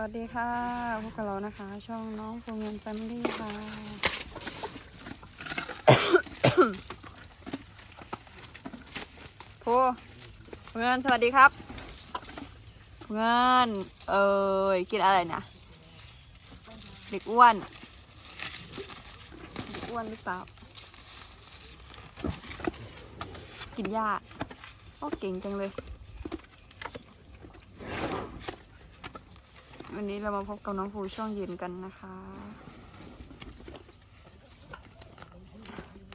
วัสดีค่ะพบกับเรานะคะ ช่องน้องโฟเงินแฟมิลี่ค่ะโฟเงินสวัสดีครับ เงิน เอ้ยกินอะไรนะ เด็กอ้วน เด็กอ้วนหรือเปล่า กินหญ้าโอ้เก่งจังเลย วันนี้เรามาพบกับน้องภูช่วงเย็นกันนะคะ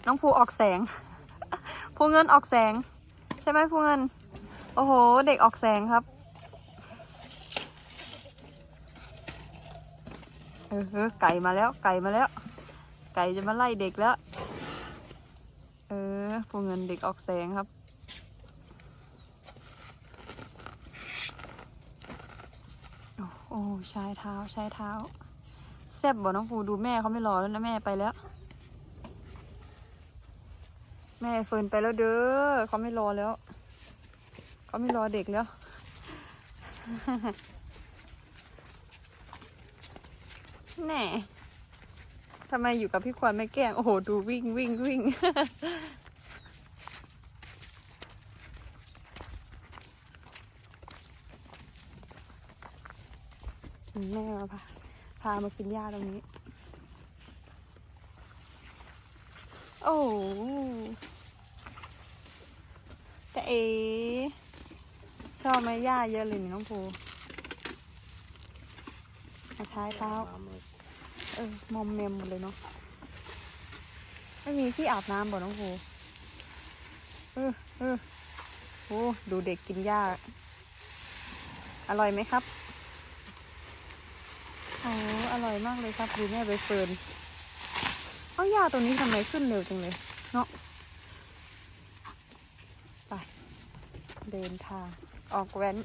น้องภูออกแสง ภูเงินออกแสง ใช่ไหมภูเงิน โอ้โห เด็กออกแสงครับ เออไก่มาแล้ว ไก่มาแล้ว ไก่จะมาไล่เด็กแล้ว เออภูเงินเด็กออกแสงครับ โอ้โอ้ชายเท้าชายเท้าแซบบอกน้องภูดูแม่เขาไม่รอแล้วนะแม่ไปแล้ว แม่เฟินไปแล้วเด้อเขาไม่รอแล้วเขาไม่รอเด็กแล้วแน่ทำไมอยู่กับพี่ควานไม่แกล้งโอ้โห ดูวิ่งวิ่งวิ่ง แม่มาพาพามากินหญ้าตรงนี้ โอ้แต่เอ ชอบไหมหญ้าเยอะเลยนี่น้องภูมาใช้เท้า เออ มอมแมมหมดเลยเนาะ ไม่มีที่อาบน้ำบ่น้องภูเออเออโอ้ดูเด็กกินหญ้า อร่อยไหมครับ โอ้อร่อยมากเลยครับดูแม่ใบเฟิร์นเอาหญ้าตัวนี้ทำไมขึ้นเร็วจังเลย เนาะไปเดินทาง ออกแว้น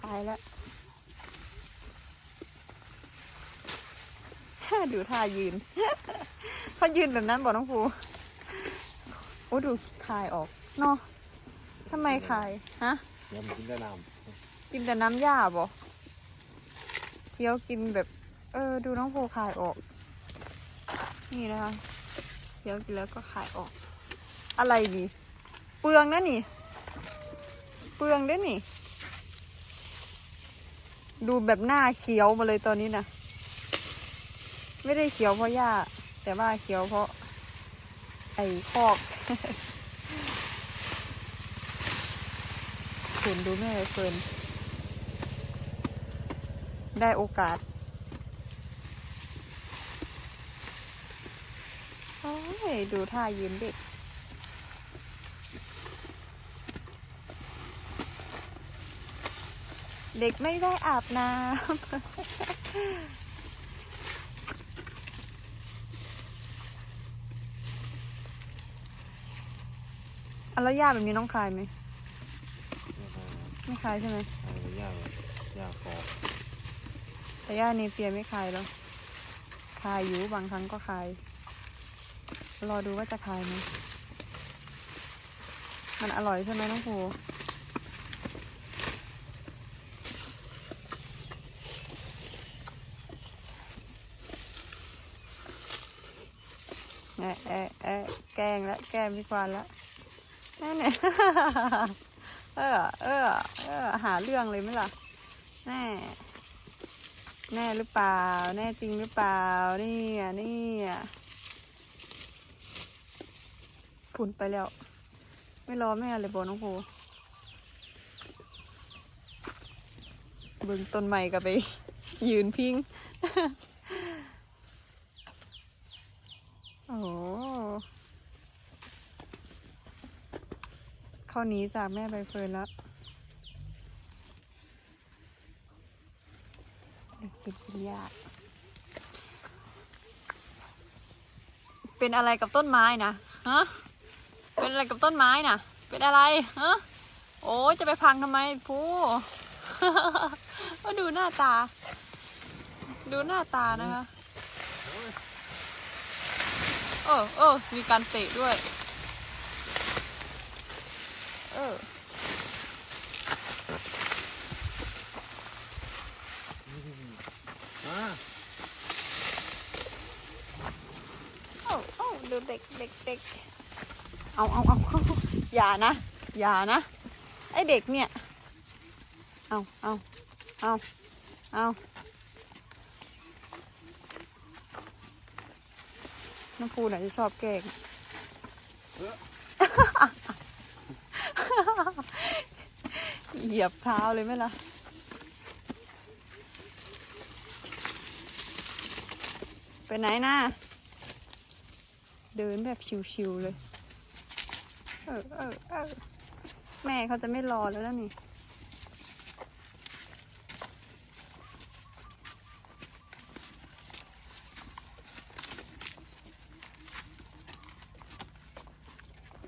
ไปแล้วดูท่ายืนเขายืนแบบนั้นบอกน้องภูโอ้ดูคายออกเนาะทำไมคาย ฮะ เดี๋ยวมันกินได้น้กินแต่น้ำหญ้าบ่เคี้ยวกินแบบ เออ ดูน้องโพคายออก นี่นะคะเคี้ยวกินแล้วก็คายออก อะไรนี่เปลืองนะนี่ เปลืองด้อนี่ ดูแบบหน้าเขียวมาเลยตอนนี้นะไม่ได้เขียวเพราะหญ้า แต่ว่าเขียวเพราะ ไอ้คอกเห็นดูแม่เฟิร์น ได้โอกาส โอ้ย ดูท่ายืนเด็ก เด็กไม่ได้อาบน้ำอะแล้วย่าแบบนี้น้องคายไหมำไม่คายใช่ไหมเอาย่างย่างคอ แต่ย่าเนเปียไม่คายแล้วคายอยู่บางครั้งก็คาย รอดูว่าจะคายไหมมันอร่อยใช่ไหมน้องภูแอะแอะแอะแกงแล้วแกล้งพี่ควานแล้วนั่นเนี่ยเออเออเออหาเรื่องเลยไหมล่ะแน่ แน่หรือเปล่า แน่จริงหรือเปล่านี่อะนี่อะฝุ่นไปแล้ว ไม่รอแม่เลยบอน้องโพเบึงต้นใหม่กับไป ยืนพิง โอ้โหเขาหนีจากแม่ใบเฟิร์นแล้ว เด็กกินกิน ยาก เป็นอะไรกับต้นไม้นะฮะเป็นอะไรกับต้นไม้นะเป็นอะไรฮะโอ้จะไปพังทำไมผู้มาดูหน้าตา ดูหน้าตานะคะเออเออมีการเตะด้วย เออ โอ้โอ้ดูเด็กเด็กเด็กเอาเอาเอาอย่านะ อย่านะ ไอเด็กเนี่ย เอาเอาเอาเอาน้องปูไหนจะชอบแกงเหยียบเท้าเลยไหมล่ะ ไปไหนนะเดินแบบชิวๆเลย เออเออเออแม่เขาจะไม่รอแล้วแล้วนี่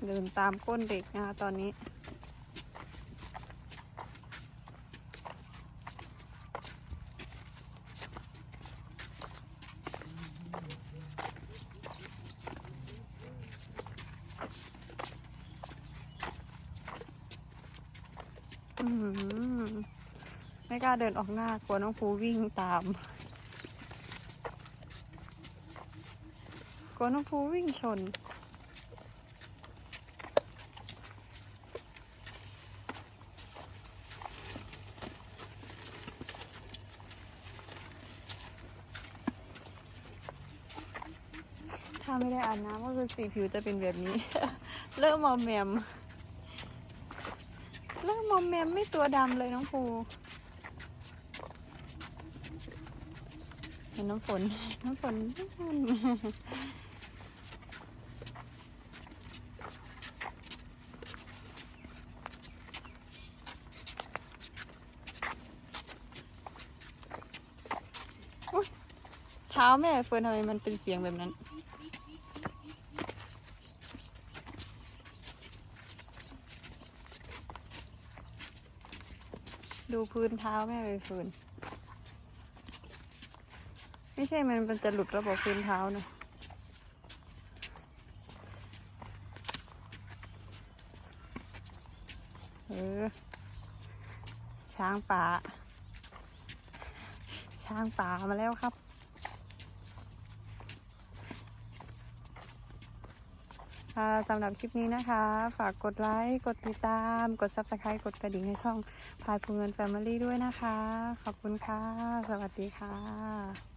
เดินตามก้นเด็กนะคะตอนนี้ ไม่กล้าเดินออกหน้ากลัวน้องภูวิ่งตาม กลัวน้องภูวิ่งชน ถ้าไม่ได้อาบน้ำก็คือสีผิวจะเป็นแบบนี้ เริ่มมอมแมม เริ่มมอมแมมไม่ตัวดำเลยน้องภูเห็นน้ำฝน น้ำฝนเท้าแม่เฟิร์นทำไมมันเป็นเสียงแบบนั้น ดูพื้นเท้าแม่ไปฟืนไม่ใช่มันมันจะหลุดระบบพื้นเท้านะเออ ช้างป่า ช้างป่ามาแล้วครับ ค่ะสำหรับคลิปนี้นะคะ ฝากกดไลค์ กดติดตาม กด Subscribe กดกระดิ่งให้ช่องพายพูเงินแฟมิลี่ด้วยนะคะ ขอบคุณค่ะ สวัสดีค่ะ